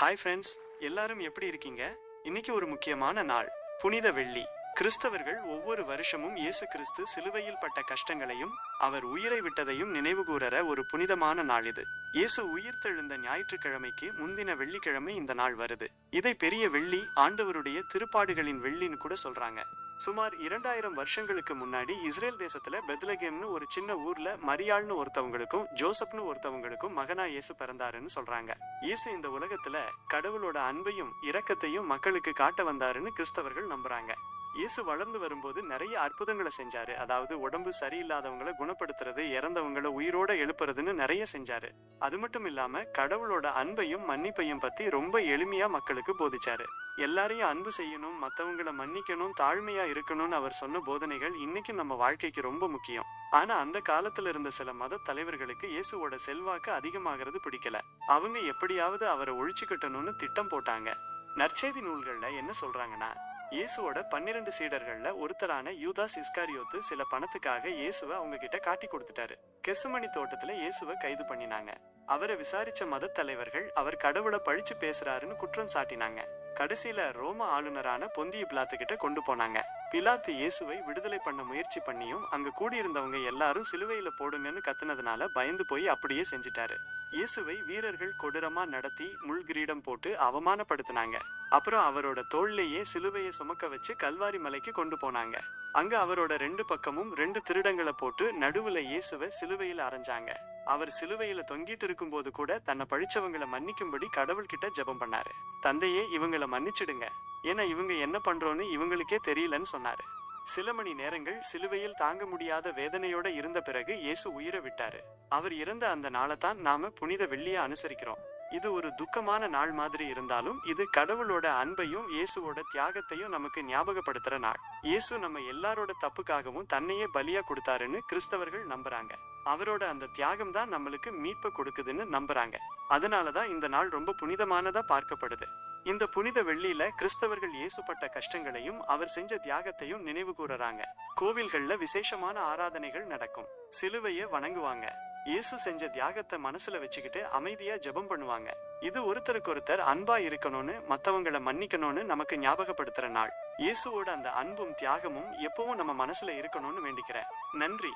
Hi friends எல்லாரும் எப்படி இருக்கீங்க? இன்னைக்கு ஒரு முக்கியமான நாள். புனித வெள்ளி. கிறிஸ்தவர்கள் ஒவ்வொரு வருஷமும் இயேசு கிறிஸ்து சிலுவையில் பட்ட கஷ்டங்களையும் அவர் உயிரை விட்டதையும் நினைவுகூரற ஒரு புனிதமான நாள் இது. இயேசு உயிர்த்தெழுந்த ஞாயிற்றுக்கிழமைக்கு முந்தின வெள்ளிக்கிழமை இந்த நாள் வருது. இதை பெரிய வெள்ளி ஆண்டவருடைய திருப்பாடுகளின் வெள்ளின்னு கூட சொல்றாங்க. சுமார் இரண்டாயிரம் வருஷங்களுக்கு முன்னாடி இஸ்ரேல் தேசத்துல பெத்லகேம்னு ஒரு சின்ன ஊர்ல மரியாள்னு ஒருத்தவங்களுக்கும் ஜோசப்னு ஒருத்தவங்களுக்கும் மகனா இயேசு பிறந்தாருன்னு சொல்றாங்க. இயேசு இந்த உலகத்துல கடவுளோட அன்பையும் இரக்கத்தையும் மக்களுக்கு காட்ட வந்தாருன்னு கிறிஸ்தவர்கள் நம்புறாங்க. இயேசு வளர்ந்து வரும்போது நிறைய அற்புதங்களை செஞ்சாரு. அதாவது உடம்பு சரியில்லாதவங்களை குணப்படுத்துறது இறந்தவங்களை உயிரோட எழுப்புறதுன்னு நிறைய செஞ்சாரு. அது மட்டும் இல்லாம கடவுளோட அன்பையும் மன்னிப்பையும் பத்தி ரொம்ப எளிமையா மக்களுக்கு போதிச்சாரு. எல்லாரையும் அன்பு செய்யணும் மற்றவங்களை மன்னிக்கணும் தாழ்மையா இருக்கணும்னு அவர் சொன்ன போதனைகள் இன்னைக்கு நம்ம வாழ்க்கைக்கு ரொம்ப முக்கியம். ஆனா அந்த காலத்துல இருந்த சில மத தலைவர்களுக்கு இயேசுவோட செல்வாக்கு அதிகமாகிறது பிடிக்கல. அவங்க எப்படியாவது அவரை ஒழிச்சுக்கிட்டணும்னு திட்டம் போட்டாங்க. நற்செய்தி நூல்கள்ல என்ன சொல்றாங்கன்னா இயேசுவோட பன்னிரண்டு சீடர்கள்ல ஒருத்தரான யூதாஸ் இஸ்காரியோத்து சில பணத்துக்காக இயேசுவை அவங்க கிட்ட காட்டி கொடுத்துட்டாரு. கெசுமணி தோட்டத்துல இயேசுவை கைது பண்ணினாங்க. அவரை விசாரிச்ச மத தலைவர்கள் அவர் கடவுளை பழிச்சு பேசுறாருன்னு குற்றம் சாட்டினாங்க. கடைசியில ரோம ஆளுநரான பொந்திய பிலாத்து கிட்ட கொண்டு போனாங்க. பிலாத்து இயேசுவை விடுதலை பண்ண முயற்சி பண்ணியும் அங்க கூடியிருந்தவங்க எல்லாரும் சிலுவையில போடுங்கன்னு கத்துனதுனால பயந்து போய் அப்படியே செஞ்சிட்டாரு. இயேசுவை வீரர்கள் கொடூரமா நடத்தி முள்கிரீடம் போட்டு அவமானப்படுத்தினாங்க. அப்புறம் அவரோட தோள்லேயே சிலுவையை சுமக்க வச்சு கல்வாரி மலைக்கு கொண்டு போனாங்க. அங்க அவரோட ரெண்டு பக்கமும் ரெண்டு திருடங்களை போட்டு நடுவுல இயேசுவை சிலுவையில அரைஞ்சாங்க. அவர் சிலுவையில தொங்கிட்டு இருக்கும்போது கூட தன்னை பழிச்சவங்களை மன்னிக்கும்படி கடவுள்கிட்ட ஜெபம் பண்ணாரு. தந்தையே இவங்கள மன்னிச்சிடுங்க. ஏன்னா இவங்க என்ன பண்றோன்னு இவங்களுக்கே தெரியலன்னு சொன்னாரு. சில மணி நேரங்கள் சிலுவையில் தாங்க முடியாத வேதனையோட இருந்த பிறகு இயேசு உயிரை விட்டாரு. அவர் இறந்த அந்த நாளை தான் நாம புனித வெள்ளியா அனுசரிக்கிறோம். இது ஒரு துக்கமான நாள் மாதிரி இருந்தாலும் இது கடவுளோட அன்பையும் இயேசுவோட தியாகத்தையும் நமக்கு ஞாபகப்படுத்துற நாள். இயேசு நம்ம எல்லாரோட தப்புக்காகவும் தன்னையே பலியா கொடுத்தாருன்னு கிறிஸ்தவர்கள் நம்புறாங்க. அவரோட அந்த தியாகம் தான் நம்மளுக்கு மீட்பை கொடுக்குதுன்னு நம்புறாங்க. அதனாலதான் இந்த நாள் ரொம்ப புனிதமானதா பார்க்கப்படுது. இந்த புனித வெள்ளியில கிறிஸ்தவர்கள் இயேசுப்பட்ட கஷ்டங்களையும் அவர் செஞ்ச தியாகத்தையும் நினைவு கூறுறாங்க. கோவில்கள்ல விசேஷமான ஆராதனைகள் நடக்கும். சிலுவைய வணங்குவாங்க. இயேசு செஞ்ச தியாகத்தை மனசுல வச்சுக்கிட்டு அமைதியா ஜெபம் பண்ணுவாங்க. இது ஒருத்தருக்கொருத்தர் அன்பா இருக்கணும்னு மத்தவங்களை மன்னிக்கணும்னு நமக்கு ஞாபகப்படுத்துற நாள். இயேசுவோட அந்த அன்பும் தியாகமும் எப்பவும் நம்ம மனசுல இருக்கணும்னு வேண்டிக்கிறேன். நன்றி.